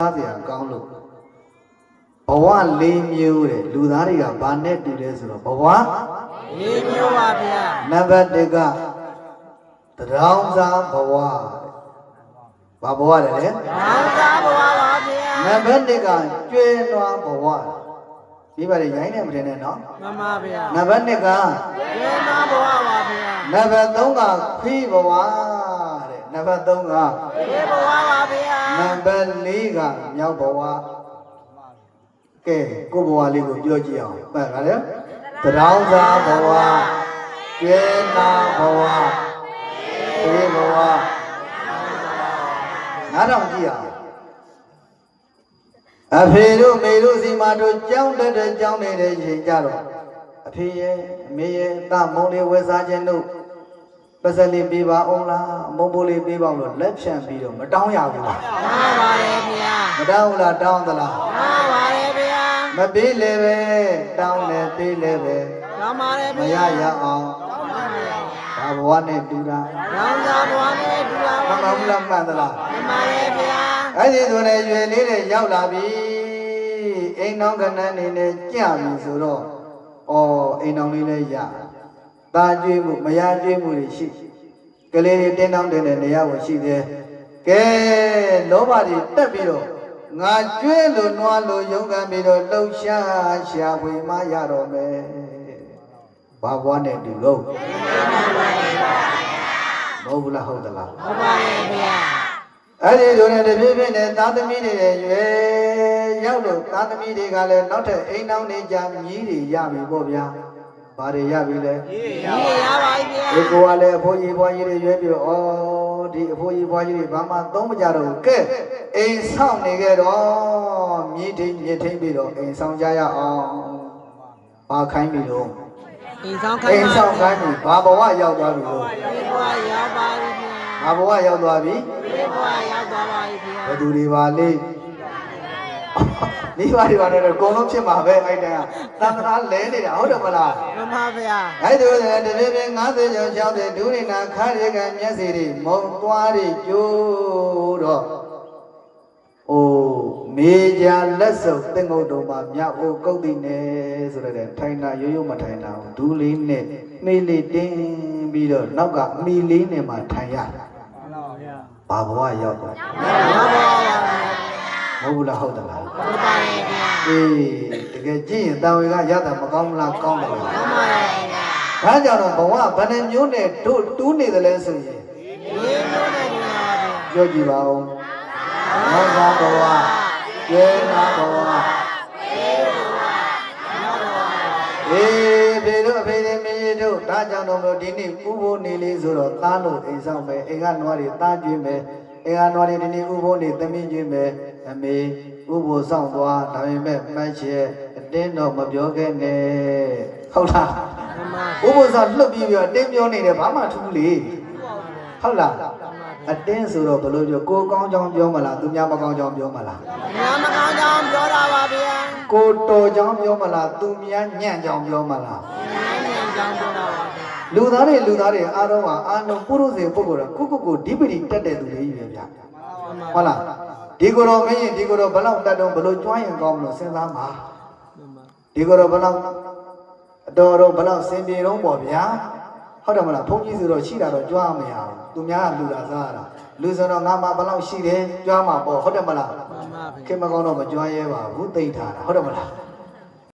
သားစရာကောင်းလို့ဘဝလေးမျိုးတဲ့လူသားတွေကဘာနဲ့တူလဲဆိုတော့ဘဝလေးမျိုးပါဗျာနံပါတ်1ကတရားအောင်စားဘဝတဲ့ဘာဘဝလဲလဲဘောင်းသားဘဝပါဗျာနံပါတ်2ကကျွဲနွားဘဝဒီပါလေရိုင်းနေမတင်နဲ့နော်မမဗျာနံပါတ်2ကကျေနာဘဝပါဗျာနံပါတ်3ကခွေးဘဝတဲ့နံပါတ်3ကဒီဘဝပါဗျာ နံပါတ်4ကမြောက်ဘဝကဲကိုယ့်ဘဝလေးကိုပြောကြည့်အောင်မှန်ပါလေတရားအောင်စားဘဝကျွဲနွားဘဝခွေးဘဝနားထောင်ကြည့်အောင်အဖေတို့မေတို့စီမတို့ကြောင်းတက်တဲ့ကြောင်းနေတဲ့ရင်ကြတော့အဖေရဲ့အမေရဲ့တမုံလေးဝယ်စားခြင်းတို့ ပစလေးပေးပါအောင်လားမုံပိုးလေးပေးပါအောင်လို့လက်ဖြန့်ပြီးတော့မတောင်းရဘူးလားမှန်ပါတယ်ဗျာမတောင်းဘူးလားတောင်းသလားမှန်ပါတယ်ဗျာမပေးလည်းပဲတောင်းလည်းပေးလည်းပဲမှန်ပါတယ်မဗျာရရအောင်ဒါဘဝနဲ့တူတာဘောင်းသားဘဝနဲ့ဒူလာမပါမှန်ဘူးလားမှန်သလားမှန်ပါတယ်ဗျာအဲ့ဒီဆိုရင်ရွယ်လေးတွေရောက်လာပြီအိမ်နောင်ကနန်းနေနဲ့ကြပြီဆိုတော့ဩအိမ်နောင်လေးလည်းရ ตาကျွေးမှုမရကျွေးမှုတွေရှိကလေးတွေတင်းတောင်းတင်တဲ့နေရာကိုရှိသေးကဲလောဘတွေတက်ပြီးတော့ငါကျွေးလို့နွားလို့ရုန်းကန်ပြီးတော့လှုပ်ရှားရှာဖွေမှရတော့မယ်ဘာဘွားနဲ့တူလို့မဟုတ်ဘူးလားဟုတ်သလားဟုတ်ပါတယ်ဗျာအဲ့ဒီလိုနဲ့တပြည့်ပြည့်နဲ့သားသမီးတွေရဲ့ရွယ်ရောက်လို့သားသမီးတွေကလည်းနောက်ထပ်အိမ်နောက်နေကြမြည်တွေရပြီပေါ့ဗျာ။ ဘာတွေရပြီလဲဒီရပါပြီဗျာ။ဒီကိုကလည်းအဖိုးကြီးဘွားကြီးတွေရွယ်ပြီးတော့ဩဒီအဖိုးကြီးဘွားကြီးတွေဘာမှသုံးမကြတော့ဘူး။ကဲအိမ်ဆောင်နေခဲ့တော့မြည်ထိန်မြည်ထိန်ပြီးတော့အိမ်ဆောင်ကြရအောင်။ဘာခိုင်းပြီလို့အိမ်ဆောင်ခိုင်းအိမ်ပါဆောင်ခိုင်းပြီဘာဘဝရောက်သွားပြီလို့ဒီဘဝရောက်ပါပြီဗျာဘာဘဝရောက်သွားပြီဒီဘဝရောက်သွားပါပြီဗျာဘယ်သူတွေပါလဲ မိဘတွေပါတော့အကုန်လုံးဖြစ်မှာပဲအဲ့တန်းကသံသနာလဲနေတာဟုတ်တယ်မလားမှန်ပါဗျာအဲ့ဒီလိုတပြည့်ပြည့်90ကျော်60ဒုရိနာခါရေကမျက်စီတွေမုံသွားတွေကျိုးတော့အိုးမေကြလက်စုပ်တင်ငုတ်တော်မှာမြောက်အိုကုတ်တိနေဆိုတဲ့ထိုင်တာရိုးရိုးမထိုင်တာဘူးဒူးလေးနဲ့မေးလေးတင်းပြီးတော့နောက်ကမီလေးနဲ့မှထိုင်ရတာဘာဘဝရောက်သွားမှန်ပါဗျာ မဟုတ်ဘူးလားဟုတ်တယ်လားဟုတ်ပါတယ်ဗျာအေးတကယ်ကြည့်ရင်တာဝန်ကရတာမကောင်းဘူးလားကောင်းတယ်လားမှန်ပါတယ်ဗျာဒါကြောင့်တော့ဘဝဗဏ္ဍမျိုးနဲ့တို့တူးနေတယ်လဲဆိုရင်ဒီမျိုးနဲ့ဒီမှာဗျာပြောကြည့်ပါဦးမောဇာဘဝကျဲနာဘဝအေးဖေတို့အဖေတွေမင်းတို့ဒါကြောင့်တော့မလို့ဒီနေ့ဥဖို့နေလေးဆိုတော့သားလို့အိမ်ဆောင်မယ်အိမ်ကနွားတွေသားကျွေးမယ် အိမ်ကနွားတွေဒီနေ့ဥဖို့နေသမင်းကျွေးမယ်အမေဥဖို့ဆောင်သွားဒါပေမဲ့မှတ်ချက်အတင်းတော့မပြောခဲ့နဲ့ဟုတ်လားမှန်ပါဘိုးဘိုးစားလှုပ်ပြီးပြီးတော့အတင်းပြောနေတယ်ဘာမှထူးလေဟုတ်လားအတင်းဆိုတော့ဘယ်လိုပြောကိုကောင်းချောင်းပြောမလားသူများမကောင်းချောင်းပြောမလားညာမကောင်းကြောင်ပြောတာပါဗျာကိုတော်ချောင်းပြောမလားသူများညံ့ချောင်းပြောမလားညာညံကြောင်ပြောတာပါဗျာ လူသားတွေလူသားတွေအားလုံးကအာလုံးပုရုဇေပုဂ္ဂိုလ်ကကိုကိုကိုဒီပတိတက်တဲ့သူတွေကြီးပဲဗျဟုတ်လားဒီကိုယ်တော်မင်းရင်ဒီကိုယ်တော်ဘယ်လောက်တက်တော့ဘယ်လိုကျွမ်းရင်ကောင်းမလို့စဉ်းစားပါဒီကိုယ်တော်ဘယ်လောက်အတော်တော့ဘယ်လောက်စင်ပြေတော့ပေါ့ဗျာဟုတ်တယ်မလားဘုန်းကြီးဆိုတော့ရှိတာတော့ကြွားမရဘူးသူများကလူတာစားရတာလူဆိုတော့ငါမှဘယ်လောက်ရှိတယ်ကြွားမှာပေါ့ဟုတ်တယ်မလားမှန်ပါဗျာခင်မကောင်းတော့မကြွားရဲပါဘူးသိမ့်ထားတာဟုတ်တယ်မလား